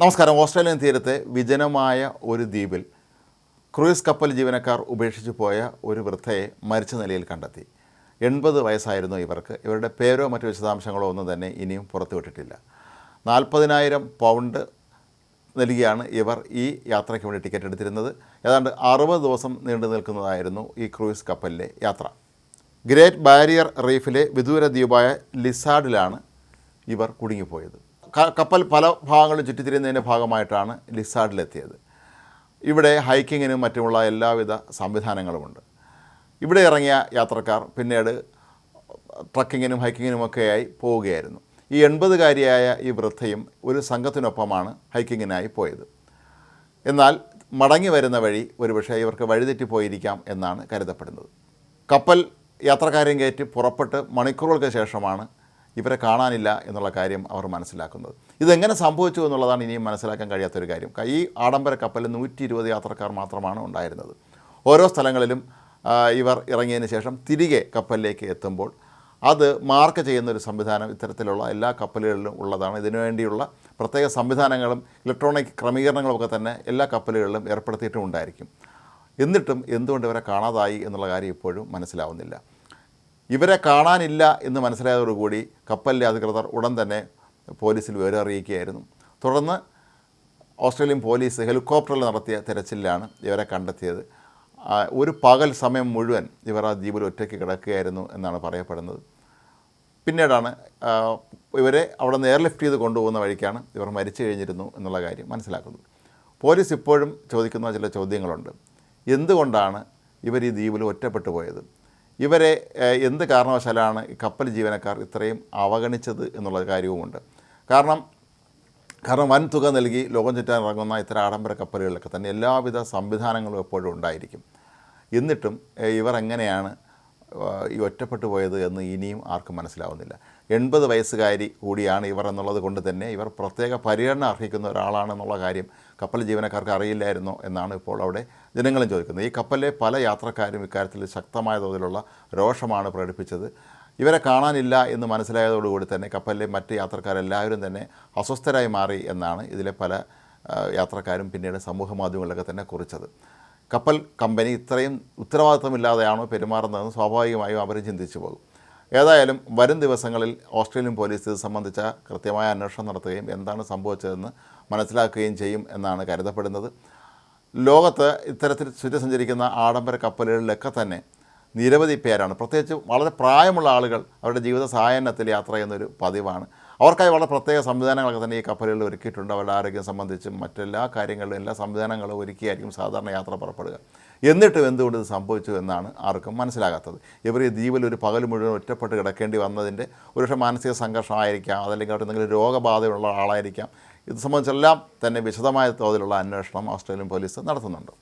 നമസ്കാരം. ഓസ്ട്രേലിയൻ തീരത്തെ വിജനമായ ഒരു ദ്വീപിൽ ക്രൂയിസ് കപ്പൽ ജീവനക്കാർ ഉപേക്ഷിച്ചു പോയ ഒരു വൃദ്ധയെ മരിച്ച നിലയിൽ കണ്ടെത്തി. എൺപത് വയസ്സായിരുന്നു ഇവർക്ക്. ഇവരുടെ പേരോ മറ്റു വിശദാംശങ്ങളോ ഒന്നും തന്നെ ഇനിയും പുറത്തുവിട്ടിട്ടില്ല നാൽപ്പതിനായിരം പൗണ്ട് നൽകിയാണ് ഇവർ ഈ യാത്രയ്ക്ക് വേണ്ടി ടിക്കറ്റ് എടുത്തിരുന്നത്. ഏതാണ്ട് അറുപത് ദിവസം നീണ്ടു നിൽക്കുന്നതായിരുന്നു ഈ ക്രൂയിസ് കപ്പലിലെ യാത്ര. ഗ്രേറ്റ് ബാരിയർ റീഫിലെ വിദൂര ദ്വീപായ ലിസാഡിലാണ് ഇവർ കുടുങ്ങിപ്പോയത്. കപ്പൽ പല ഭാഗങ്ങളും ചുറ്റിത്തിരിയുന്നതിന്റെ ഭാഗമായിട്ടാണ് ലിസാഡിലെത്തിയത് ഇവിടെ ഹൈക്കിങ്ങിനും മറ്റുമുള്ള എല്ലാവിധ സംവിധാനങ്ങളുമുണ്ട്. ഇവിടെ ഇറങ്ങിയ യാത്രക്കാർ പിന്നീട് ട്രക്കിങ്ങിനും ഹൈക്കിങ്ങിനുമൊക്കെയായി പോവുകയായിരുന്നു. ഈ എൺപതുകാരിയായ ഈ വൃദ്ധയും ഒരു സംഘത്തിനൊപ്പമാണ് ഹൈക്കിങ്ങിനായി പോയത്. എന്നാൽ മടങ്ങി വരുന്ന വഴി ഒരുപക്ഷെ ഇവർക്ക് വഴിതെറ്റിപ്പോയിരിക്കാം എന്നാണ് കരുതപ്പെടുന്നത്. കപ്പൽ യാത്രക്കാരെയും കയറ്റി പുറപ്പെട്ട് മണിക്കൂറുകൾക്ക് ശേഷമാണ് ഇവരെ കാണാനില്ല എന്നുള്ള കാര്യം അവർ മനസ്സിലാക്കുന്നത്. ഇതെങ്ങനെ സംഭവിച്ചു എന്നുള്ളതാണ് ഇനിയും മനസ്സിലാക്കാൻ കഴിയാത്തൊരു കാര്യം. ഈ ആഡംബര കപ്പലിൽ നൂറ്റി ഇരുപത് യാത്രക്കാർ മാത്രമാണ് ഉണ്ടായിരുന്നത്. ഓരോ സ്ഥലങ്ങളിലും ഇവർ ഇറങ്ങിയതിന് ശേഷം തിരികെ കപ്പലിലേക്ക് എത്തുമ്പോൾ അത് മാർക്ക് ചെയ്യുന്ന ഒരു സംവിധാനം ഇത്തരത്തിലുള്ള എല്ലാ കപ്പലുകളിലും ഉള്ളതാണ്. ഇതിനുവേണ്ടിയുള്ള പ്രത്യേക സംവിധാനങ്ങളും ഇലക്ട്രോണിക് ക്രമീകരണങ്ങളുമൊക്കെ തന്നെ എല്ലാ കപ്പലുകളിലും ഏർപ്പെടുത്തിയിട്ടും ഉണ്ടായിരിക്കും. എന്നിട്ടും എന്തുകൊണ്ട് ഇവരെ കാണാതായി എന്നുള്ള കാര്യം ഇപ്പോഴും മനസ്സിലാവുന്നില്ല. ഇവരെ കാണാനില്ല എന്ന് മനസ്സിലായതോടുകൂടി കപ്പലിലെ അധികൃതർ ഉടൻ തന്നെ പോലീസിൽ വിവരം അറിയിക്കുകയായിരുന്നു തുടർന്ന് ഓസ്ട്രേലിയൻ പോലീസ് ഹെലികോപ്റ്ററിൽ നടത്തിയ തിരച്ചിലാണ് ഇവരെ കണ്ടെത്തിയത്. ഒരു പകൽ സമയം മുഴുവൻ ഇവർ ആ ദ്വീപിൽ ഒറ്റയ്ക്ക് കിടക്കുകയായിരുന്നു എന്നാണ് പറയപ്പെടുന്നത്. പിന്നീടാണ് ഇവരെ അവിടെ നിന്ന് എയർലിഫ്റ്റ് ചെയ്ത് കൊണ്ടുപോകുന്ന വഴിക്കാണ് ഇവർ മരിച്ചു കഴിഞ്ഞിരുന്നു എന്നുള്ള കാര്യം മനസ്സിലാക്കുന്നത്. പോലീസ് ഇപ്പോഴും ചോദിക്കുന്ന ചില ചോദ്യങ്ങളുണ്ട്. എന്തുകൊണ്ടാണ് ഇവർ ഈ ദ്വീപിൽ ഒറ്റപ്പെട്ടു പോയത്? ഇവരെ എന്ത് കാരണവശാലാണ് കപ്പൽ ജീവനക്കാർ ഇത്രയും അവഗണിച്ചത് എന്നുള്ള കാര്യവുമുണ്ട്. കാരണം കാരണം വൻ തുക നൽകി ലോകം ചുറ്റാൻ ഇറങ്ങുന്ന ഇത്തരം ആഡംബര കപ്പലുകളിലൊക്കെ തന്നെ എല്ലാവിധ സംവിധാനങ്ങളും എപ്പോഴും ഉണ്ടായിരിക്കും. എന്നിട്ടും ഇവർ എങ്ങനെയാണ് ഈ ഒറ്റപ്പെട്ടു പോയത് എന്ന് ഇനിയും ആർക്കും മനസ്സിലാവുന്നില്ല. എൺപത് വയസ്സുകാരി കൂടിയാണ് ഇവർ എന്നുള്ളത് കൊണ്ട് തന്നെ ഇവർ പ്രത്യേക പരിഗണന അർഹിക്കുന്ന ഒരാളാണെന്നുള്ള കാര്യം കപ്പൽ ജീവനക്കാർക്ക് അറിയില്ലായിരുന്നു എന്നാണ് ഇപ്പോൾ അവിടെ ജനങ്ങളും ചോദിക്കുന്നത്. ഈ കപ്പലിലെ പല യാത്രക്കാരും ഇക്കാര്യത്തിൽ ശക്തമായ തോതിലുള്ള രോഷമാണ് പ്രകടിപ്പിച്ചത്. ഇവരെ കാണാനില്ല എന്ന് മനസ്സിലായതോടുകൂടി തന്നെ കപ്പലിലെ മറ്റ് യാത്രക്കാരെല്ലാവരും തന്നെ അസ്വസ്ഥരായി മാറി എന്നാണ് ഇതിലെ പല യാത്രക്കാരും പിന്നീട് സമൂഹ മാധ്യമങ്ങളിലൊക്കെ തന്നെ കുറിച്ചത്. കപ്പൽ കമ്പനി ഇത്രയും ഉത്തരവാദിത്തമില്ലാതെയാണോ പെരുമാറുന്നതെന്ന് സ്വാഭാവികമായും അവർ ചിന്തിച്ചു പോകും. ഏതായാലും വരും ദിവസങ്ങളിൽ ഓസ്ട്രേലിയൻ പോലീസ് ഇത് സംബന്ധിച്ച കൃത്യമായ അന്വേഷണം നടത്തുകയും എന്താണ് സംഭവിച്ചതെന്ന് മനസ്സിലാക്കുകയും ചെയ്യും എന്നാണ് കരുതപ്പെടുന്നത്. ലോകത്ത് ഇത്തരത്തിൽ ചുറ്റി സഞ്ചരിക്കുന്ന ആഡംബര കപ്പലുകളിലൊക്കെ തന്നെ നിരവധി പേരാണ്. പ്രത്യേകിച്ച് വളരെ പ്രായമുള്ള ആളുകൾ അവരുടെ ജീവിത സായാഹ്നത്തിൽ യാത്ര ചെയ്യുന്നൊരു പതിവാണ്. അവർക്കായി വളരെ പ്രത്യേക സംവിധാനങ്ങളൊക്കെ തന്നെ ഈ കപ്പലുകളിൽ ഒരുക്കിയിട്ടുണ്ട്. അവരുടെ ആരോഗ്യം സംബന്ധിച്ചും മറ്റെല്ലാ കാര്യങ്ങളിലും എല്ലാ സംവിധാനങ്ങളും ഒരുക്കിയായിരിക്കും സാധാരണ യാത്ര പുറപ്പെടുക. എന്നിട്ടും എന്തുകൊണ്ട് ഇത് സംഭവിച്ചു എന്നാണ് ആർക്കും മനസ്സിലാകാത്തത്. ഇവർ ഈ ദ്വീപിൽ ഒരു പകൽ മുഴുവൻ ഒറ്റപ്പെട്ട് കിടക്കേണ്ടി വന്നതിന്റെ ഒരുപക്ഷെ മാനസിക സംഘർഷമായിരിക്കാം അതല്ലെങ്കിൽ അവിടെ എന്തെങ്കിലും രോഗബാധയുള്ള ആളായിരിക്കാം. ഇത് സംബന്ധിച്ചെല്ലാം തന്നെ വിശദമായ തോതിലുള്ള അന്വേഷണം ഓസ്ട്രേലിയൻ പോലീസ് നടത്തുന്നുണ്ട്.